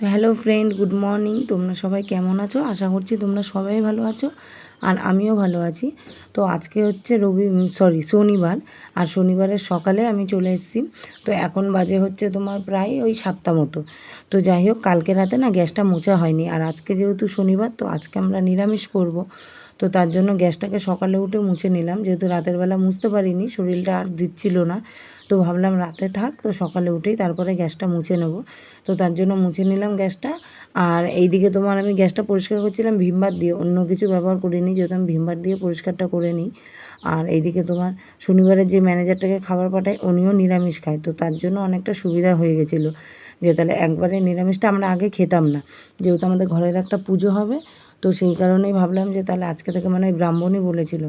তো hello friend, good morning. তোমরা সবাই কেমন আছো? আশা করছি তোমরা সবাই ভালো আছো আর আমিও ভালো আছি। তো আজকে হচ্ছে রবি সরি শনিবার আর শনিবারের সকালে আমি চলে এসেছি। তো এখন বাজে হচ্ছে তোমার প্রায় ওই সাতটা মতো। তো যাই হোক, কালকে রাতে না গ্যাসটা মোছা হয়নি। আর আজকে যেহেতু শনিবার, তো আজকে আমরা নিরামিষ করব। তো তার জন্য গ্যাসটাকে সকালে উঠে মুছে নিলাম। যেহেতু রাতের বেলা মুছতে পারিনি, শরীরটা আর দিচ্ছিল না। তো ভাবলাম রাতে থাক, তো সকালে উঠেই তারপরে গ্যাসটা মুছে নেব। তো তার জন্য মুছে নিলাম গ্যাসটা। আর এইদিকে তোমার আমি গ্যাসটা পরিষ্কার করছিলাম ভীমবার দিয়ে। অন্য কিছু ব্যবহার করিনি, যেহেতু আমি ভীমবার দিয়ে পরিষ্কারটা করে নিই। আর এইদিকে তোমার শনিবারের যে ম্যানেজারটাকে খাবার পাঠায় উনিও নিরামিষ খায়। তো তার জন্য অনেকটা সুবিধা হয়ে গেছিল যে তাহলে একবারে নিরামিষটা আমরা আগে খেতাম না। যেহেতু আমাদের ঘরের একটা পুজো হবে তো সেই কারণেই ভাবলাম যে তাহলে আজকে থেকে মানে ব্রাহ্মণই বলেছিল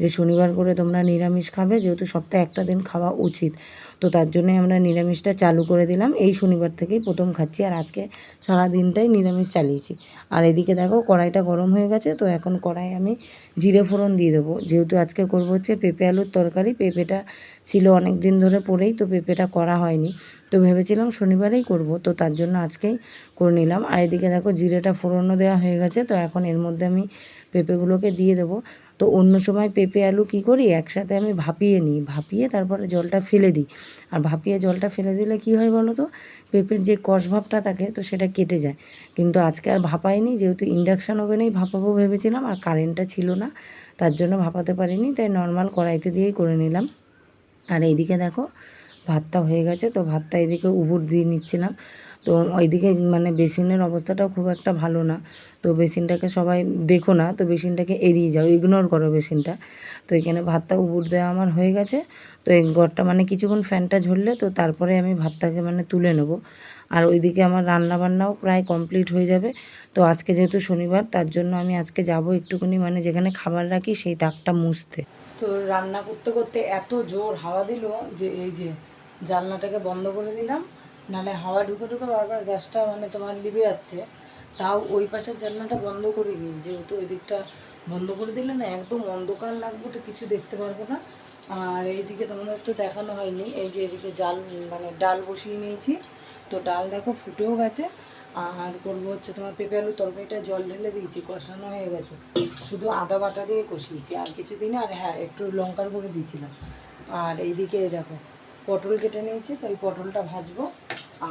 যে শনিবার করে তোমরা নিরামিষ খাবে, যেহেতু সপ্তাহে একটা দিন খাওয়া উচিত। তো তার জন্যে আমরা নিরামিষটা চালু করে দিলাম। এই শনিবার থেকেই প্রথম খাচ্ছি আর আজকে সারা দিনটাই নিরামিষ চালিয়েছি। আর এদিকে দেখো কড়াইটা গরম হয়ে গেছে, তো এখন কড়াই আমি জিরে ফোড়ন দিয়ে দেবো। যেহেতু আজকে করব হচ্ছে পেঁপে আলুর তরকারি, পেঁপেটা ছিল অনেক দিন ধরে পড়েই, তো পেঁপেটা করা হয়নি। ভেবেছিলাম শনিবারেই করব, তো তার জন্য আজকেই করে নিলাম। আর এদিকে দেখো জিরেটা ফোড়নও দেওয়া হয়ে গেছে, তো এখন এর মধ্যে আমি পেঁপেগুলোকে দিয়ে দেবো। তো অন্য সময় পেঁপে আলু কি করি? একসাথে আমি ভাপিয়ে নিই, ভাপিয়ে তারপরে জলটা ফেলে দিই। আর ভাপিয়ে জলটা ফেলে দিলে কি হয় বলো তো? পেঁপের যে কষ ভাবটা থাকে, তো সেটা কেটে যায়। কিন্তু আজকে আর ভাপাইনি, যেহেতু ইন্ডাকশান ওভেনেই ভাপাবো ভেবেছিলাম, আর কারেন্টটা ছিল না, তার জন্য ভাপাতে পারিনি, তাই নর্মাল কড়াইতে দিয়েই করে নিলাম। আর এইদিকে দেখো ভাতটা হয়ে গেছে, তো ভাতটা এদিকে উবুর দিয়ে নিচ্ছিলাম। তো ওইদিকে মানে বেসিনের অবস্থাটাও খুব একটা ভালো না। তো বেসিনটাকে সবাই দেখো না, তো বেসিনটাকে এড়িয়ে যাও ইগনোর করো বেসিনটা। তো এখানে ভাতটা উবুর দেওয়া আমার হয়ে গেছে। তো এই ঘরটা মানে কিছুক্ষণ ফ্যানটা ঝরলে, তো তারপরে আমি ভাতটাকে মানে তুলে নেব। আর ওইদিকে আমার রান্না বান্নাও প্রায় কমপ্লিট হয়ে যাবে। তো আজকে যেহেতু শনিবার, তার জন্য আমি আজকে যাব একটুখানি মানে যেখানে খাবার রাখি, সেই দাগটা মুছতে। তো রান্না করতে করতে এত জোর হাওয়া দিল যে, এই যে জানলাটাকে বন্ধ করে দিলাম। নাহলে হাওয়া ঢুকে ঢুকে বারবার গ্যাসটা মানে তোমার লিবে যাচ্ছে। তাও ওই পাশের জানলাটা বন্ধ করে করিনি যেহেতু ওই দিকটা বন্ধ করে দিলে না একদম অন্ধকার লাগবে তো কিছু দেখতে পারব না। আর এইদিকে তোমাদের তো দেখানো হয়নি। এই যে এদিকে জাল মানে ডাল বসিয়ে নিয়েছি। তো ডাল দেখো ফুটেও গেছে। আর করব হচ্ছে তোমার পেঁপে আলু তরকারিটা জল ঢেলে দিয়েছি, কষানো হয়ে গেছে। শুধু আদা বাটা দিয়ে কষিয়েছি আর কিছুদিন। আর হ্যাঁ একটু লঙ্কার করে দিয়েছিলাম। আর এইদিকে দেখো পটল কেটে নিয়েছি তো এই পটলটা ভাজবো।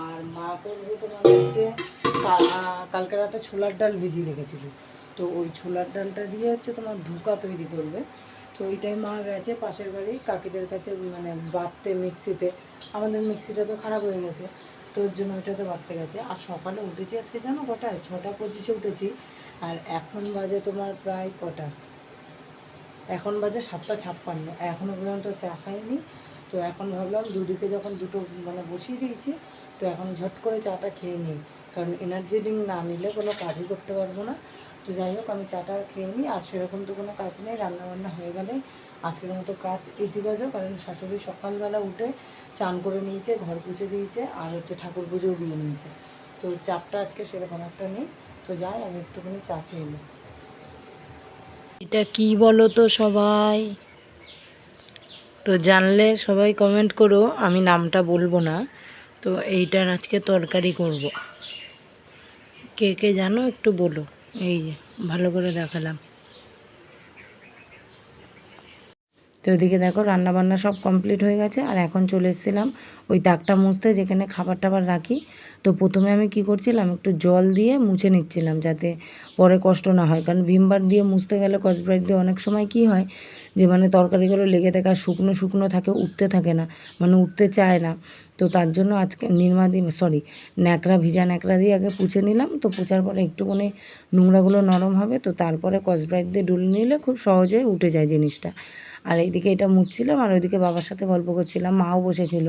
আর মা করবে তোমার হচ্ছে কালকে রাতে ছোলার ডাল ভিজিয়ে রেখেছিল। তো ওই ছোলার ডালটা দিয়ে হচ্ছে তোমার ধোকা তৈরি করবে। তো ওইটাই মা গেছে পাশের বাড়ি, কাকিদের কাছে মানে বাটতে মিক্সিতে। আমাদের মিক্সিটা তো খারাপ হয়ে গেছে, তো ওর জন্য ওইটাতে বাড়তে গেছে। আর সকালে উঠেছি আজকে জানো কটায়? ছটা পঁচিশে উঠেছি। আর এখন বাজে তোমার প্রায় কটা? এখন বাজে সাতটা ছাপ্পান্ন। এখনও পর্যন্ত চা খাইনি। তো এখন ভাবলাম দুদিকে যখন দুটো মানে বসিয়ে দিয়েছি, তো এখন ঝট করে চাটা খেয়ে নিই। কারণ এনার্জি ড্রিঙ্ক না নিলে কোনো কাজই করতে পারব না। তো যাই হোক, আমি চাটা খেয়ে নিই। আর সেরকম তো কোনো কাজ নেই, রান্নাবান্না হয়ে গেলে আজকের মতো কাজ ইতিবাচক। কারণ শাশুড়ি সকালবেলা উঠে চান করে নিয়েছে, ঘর পুছে দিয়েছে, আর হচ্ছে ঠাকুর পুজোও দিয়ে নিয়েছে। তো চাপটা আজকে সেরকম একটা নেই। তো যাই, আমি একটুখানি চা খেয়ে নিই। এটা কি বলো তো সবাই? তো জানলে সবাই কমেন্ট করো, আমি নামটা বলব না। তো এইটার আজকে তরকারি করব। কে কে জানো একটু বলো। এই ভালো করে দেখালাম। তো ওদিকে দেখো রান্না বান্না সব কমপ্লিট হয়ে গেছে, আর এখন চলে এসেছিলাম ওই দাগটা মুছতে যেখানে খাবার টাবার রাখি। তো প্রথমে আমি কি করছিলাম, একটু জল দিয়ে মুছে নিচ্ছিলাম যাতে পরে কষ্ট না হয়। কারণ ভিমবার দিয়ে মুছতে গেলে কসব্রাইট দিয়ে অনেক সময় কি হয় যে মানে তরকারিগুলো লেগে থাকে আর শুকনো শুকনো থাকে, উঠতে থাকে না মানে উঠতে চায় না। তো তার জন্য আজকে নির্মা দিয়ে সরি ন্যাকড়া, ভিজা ন্যাকড়া দিয়ে আগে পুছে নিলাম। তো পুছার পরে একটুখানি নোংরাগুলো নরম হবে, তো তারপরে কসব্রাইট দিয়ে ডুলে নিলে খুব সহজে উঠে যায় জিনিসটা। আর এইদিকে এটা মুছছিলাম আর ওইদিকে বাবার সাথে গল্প করছিলাম, মাও বসেছিল।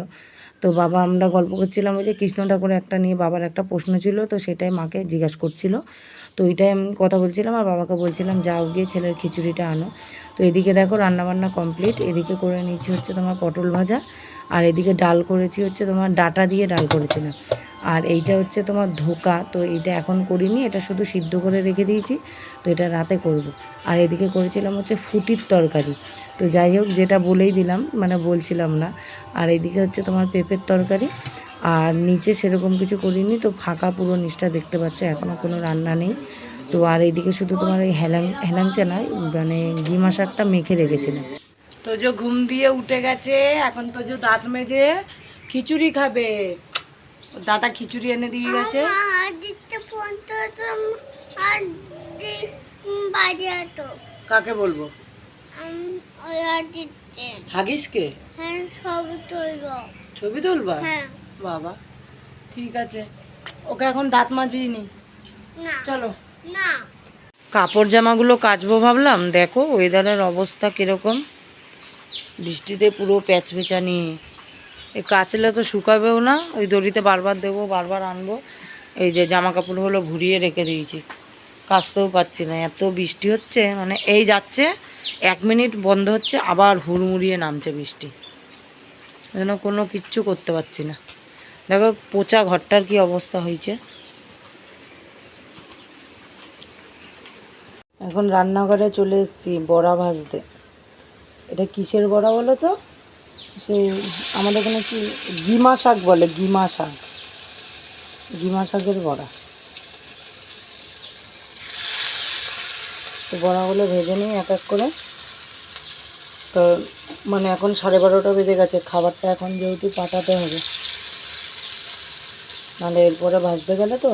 তো বাবা আমরা গল্প করছিলাম ওই যে কৃষ্ণ ঠাকুর একটা নিয়ে বাবার একটা প্রশ্ন ছিল, তো সেটাই মাকে জিজ্ঞাসা করছিল। তো ওইটাই আমি কথা বলছিলাম আর বাবাকে বলছিলাম, যাও গিয়ে ছেলের খিচুড়িটা আনো। তো এদিকে দেখো রান্নাবান্না কমপ্লিট এদিকে করে নিচ্ছি হচ্ছে তোমার পটল ভাজা। আর এদিকে ডাল করেছি হচ্ছে তোমার ডাটা দিয়ে ডাল করেছিলাম আর এইটা হচ্ছে তোমার ধোকা, তো এটা এখন করিনি, এটা শুধু সিদ্ধ করে রেখে দিয়েছি, তো এটা রাতে করব। আর এদিকে করেছিলাম হচ্ছে ফুটির তরকারি, তো যাই হোক যেটা বলেই দিলাম মানে বলছিলাম না। আর এদিকে হচ্ছে তোমার পেঁপের তরকারি, আর নিচে সেরকম কিছু করিনি, তো ফাঁকা পুরো নিচটা দেখতে পাচ্ছ এখনও কোনো রান্না নেই। তো আর এইদিকে শুধু তোমার ওই হেলাং, হেলাংচা নয় মানে ঘিমা শাকটা মেখে রেখেছিলাম। তোজো ঘুম দিয়ে উঠে গেছে এখন তোজো দাঁত মেজে খিচুড়ি খাবে। দাদা খিচুড়ি এনে দিয়ে গেছে। কাকে বলব? হাগিসকে? হ্যাঁ ছবি তুলবা। হ্যাঁ। বাবা ঠিক আছে। ওকে এখন দাঁত মাজিয়ে নি। চলো। না। কাপড় জামাগুলো কাচবো ভাবলাম। দেখো ওয়েদারের অবস্থা কীরকম। বৃষ্টিতে পুরো প্যাচ পেঁচানি এই কাচলে তো শুকাবেও না, ওই দড়িতে বারবার দেবো, বারবার আনব। এই যে জামা কাপড়গুলো ঘুরিয়ে রেখে দিয়েছি। কাচতেও পাচ্ছি না, এত বৃষ্টি হচ্ছে মানে এই যাচ্ছে, এক মিনিট বন্ধ হচ্ছে, আবার হুড়মুড়িয়ে নামছে বৃষ্টি। যেন কোনো কিচ্ছু করতে পারছি না। দেখো, পচা ঘরটার কি অবস্থা হয়েছে। এখন রান্নাঘরে চলে এসেছি বড়া ভাজতে। এটা কিসের বড়া বলো তো? সে আমাদের এখানে কি গিমা শাক বলে, গিমা শাক। গিমা শাকের বড়া। তো বড়াগুলো ভেজে নিই এক এক করে, তো মানে এখন সাড়ে বারোটা বেজে গেছে, খাবারটা এখন যেহেতু পাঠাতে হবে। নাহলে এরপরে ভাজতে গেলে তো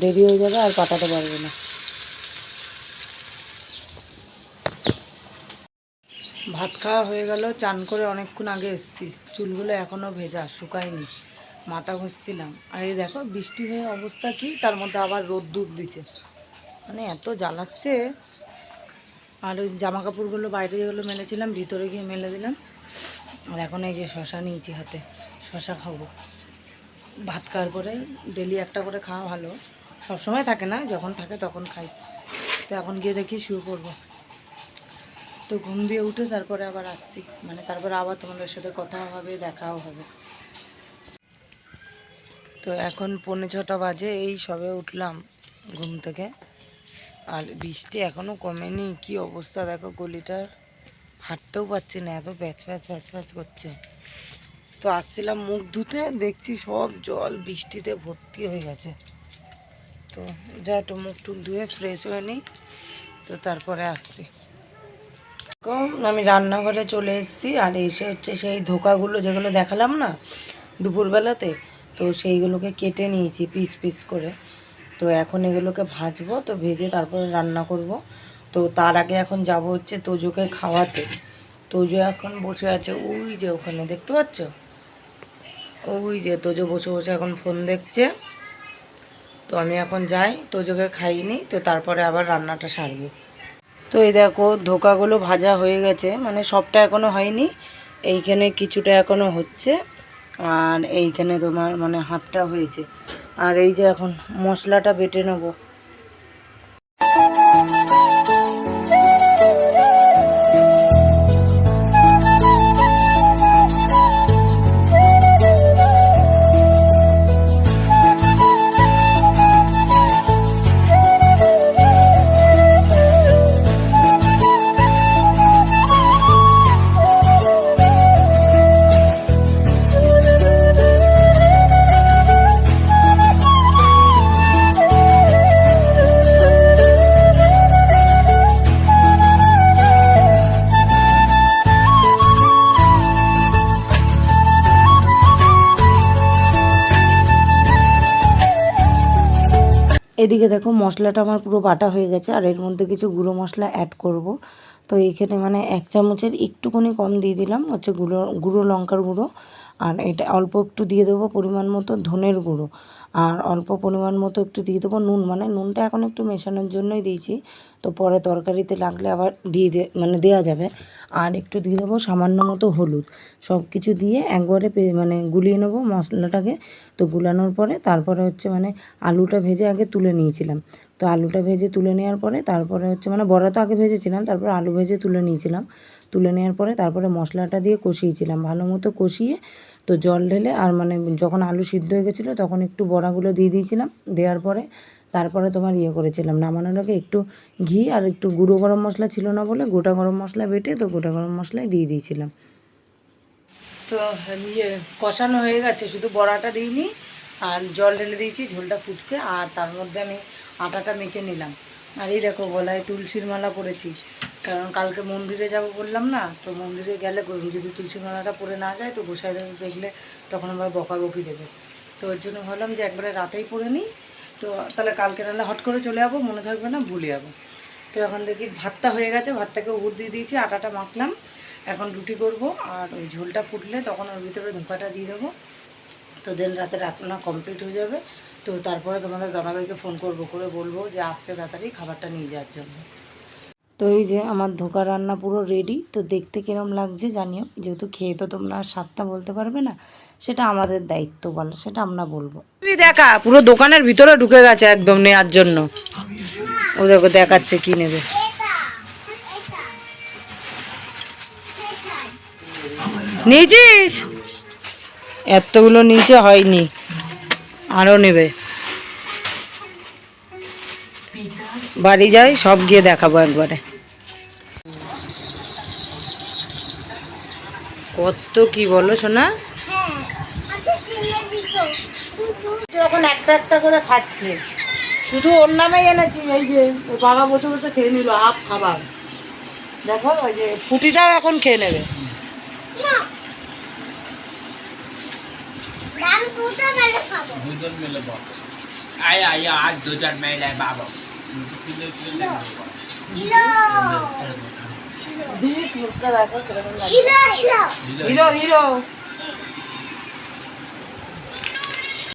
দেরি হয়ে যাবে আর পাঠাতে পারবে না। ভাত খাওয়া হয়ে গেল, চান করে অনেকক্ষণ আগে এসেছি। চুলগুলো এখনও ভেজা, শুকায়নি। মাথা ঘষছিলাম। আর এই দেখো, বৃষ্টি হয়ে অবস্থা কি, তার মধ্যে আবার রোদ্দুর দিচ্ছে। মানে এত জ্বালাচ্ছে। আর ওই জামা কাপড়গুলো বাইরে যেগুলো মেলেছিলাম, ভিতরে গিয়ে মেলে দিলাম। আর এখন এই যে শশা নিয়েছি হাতে, শশা খাব। ভাত খাওয়ার পরে ডেলি একটা করে খাওয়া ভালো। সবসময় থাকে না, যখন থাকে তখন খাই। তো এখন গিয়ে দেখি শুয়ে পড়ব। তো ঘুম দিয়ে উঠে তারপরে আবার আসছি। মানে তারপরে আবার তোমাদের সাথে কথাও হবে, দেখাও হবে। তো এখন পৌনে ছটা বাজে, এই সবে উঠলাম ঘুম থেকে। আর বৃষ্টি এখনও কমেনি, কি অবস্থা দেখো গলিটার হাঁটতেও পারছি না, এত প্যাচ প্যাচ প্যাচ প্যাচ করছে। তো আসছিলাম মুখ ধুতে, দেখছি সব জল বৃষ্টিতে ভর্তি হয়ে গেছে। তো যা একটু মুখ টুক ধুয়ে ফ্রেশ হয়ে নিই, তো তারপরে আসছি। আমি রান্নাঘরে চলে এসেছি আর এসে হচ্ছে সেই ধোকাগুলো যেগুলো দেখালাম না দুপুরবেলাতে, তো সেইগুলোকে কেটে নিয়েছি পিস পিস করে। তো এখন এগুলোকে ভাজবো, তো ভেজে তারপরে রান্না করব। তো তার আগে এখন যাব হচ্ছে তোজোকে খাওয়াতে। তোজো এখন বসে আছে, ওই যে ওখানে দেখতে পাচ্ছ? ওই যে তোজো বসে বসে এখন ফোন দেখছে। তো আমি এখন যাই, তোজোকে খাইনি তো তারপরে আবার রান্নাটা সারবো। তো এই দেখো, ধোকাগুলো ভাজা হয়ে গেছে মানে সবটা এখনও হয়নি, এইখানে কিছুটা এখনও হচ্ছে, আর এইখানে তোমার মানে হাতটা হয়েছে। আর এই যে এখন মশলাটা বেটে নেব। এদিকে দেখো মশলাটা আমার পুরো বাটা হয়ে গেছে, আর এর মধ্যে কিছু গুঁড়ো মশলা অ্যাড করব। তো এইখানে মানে এক চামচের একটুখানি কম দিয়ে দিলাম হচ্ছে গুঁড়ো গুঁড়ো লঙ্কার গুঁড়ো। আর এটা অল্প একটু দিয়ে দেবো পরিমাণ মতো ধনের গুঁড়ো। আর অল্প পরিমাণ মতো একটু দিয়ে দেবো নুন মানে নুনটা এখন একটু মেশানোর জন্যই দিয়েছি। তো পরে তরকারিতে লাগলে আবার দিয়ে দে মানে দেওয়া যাবে। আর একটু দিয়ে দেবো সামান্য মতো হলুদ। সব কিছু দিয়ে একবারে মানে গুলিয়ে নেব মশলাটাকে। তো গুলানোর পরে তারপরে হচ্ছে মানে আলুটা ভেজে আগে তুলে নিয়েছিলাম। তো আলুটা ভেজে তুলে নেওয়ার পরে তারপরে হচ্ছে মানে বড়া তো আগে ভেজেছিলাম, তারপরে আলু ভেজে তুলে নিয়েছিলাম। তুলে নেওয়ার পরে তারপরে মশলাটা দিয়ে কষিয়েছিলাম, ভালো মতো কষিয়ে তো জল ঢেলে আর মানে যখন আলু সিদ্ধ হয়ে গেছিল তখন একটু বড়াগুলো দিয়ে দিয়েছিলাম, দেওয়ার পরে তারপরে তোমার ইয়ে করেছিলাম, নামানোর আগে একটু ঘি আর একটু গুঁড়ো গরম মশলা ছিল না বলে গোটা গরম মশলা বেটে তো গোটা গরম মশলাই দিয়ে দিয়েছিলাম। তো ইয়ে কষানো হয়ে গেছে, শুধু বড়াটা দিইনি, আর জল ঢেলে দিয়েছি, ঝোলটা ফুটছে, আর তার মধ্যে আমি আটাটা মেখে নিলাম। আর এই দেখো গলায় তুলসীর মালা পরেছি। কারণ কালকে মন্দিরে যাব বললাম না, তো মন্দিরে গেলে যদি তুলসীর মালাটা পরে না যায়, তো গোসাই দেখলে তখন আবার বকাবকি দেবে। তো ওর জন্য ভাবলাম যে একবারে রাতেই পরে নিই। তো তাহলে কালকে নাহলে হট করে চলে যাব, মনে থাকবে না, ভুলে যাব। তো এখন দেখি ভাতটা হয়ে গেছে, ভাতটাকে উবুর দিয়ে দিয়েছি, আটাটা মাখলাম। এখন রুটি করব, আর ওই ঝোলটা ফুটলে তখন ওর ভিতরে ধোঁকাটা দিয়ে দেবো। তো দেন রাতে রান্না কমপ্লিট হয়ে যাবে। তো তারপরে তোমাদের দাদাভাইকে ফোন করব, করে বলব যে আসতে তাড়াতাড়ি খাবারটা নিয়ে যাওয়ার জন্য। তো এই যে আমার ধোকা রান্না পুরো রেডি তো দেখতে কিরম লাগছে জানিও? যেহেতু খেয়ে তো তোমরা স্বাদটা বলতে পারবে না, সেটা আমাদের দায়িত্ব বলো, সেটা আমরা বলব। তুমি দেখা, পুরো দোকানের ভিতরে ঢুকে গেছে একদম নেওয়ার জন্য। ও দেখো, দেখাচ্ছে কি নেবে। নিয়েছিস? এতগুলো নিচে হয়নি। আরও নেবে। বাড়ি যাই সব গিয়ে দেখাবো একবারে। কত কি বলো কিন্তু যখন একটা একটা করে খাচ্ছে। শুধু ওর নামেই এনেছি এই যে ওর বাবা বসে বসে খেয়ে নিল হাফ খাবার। দেখো ওই যে ফুটিটাও এখন খেয়ে নেবে। না দাম দুটো মেলে খাব দুজন মিলে বল আয় আয় আজ দুজন মিলে বাবা হিলো দেখ মুখটা দেখো কীরকম লাগছে। Hilo Hilo hero hero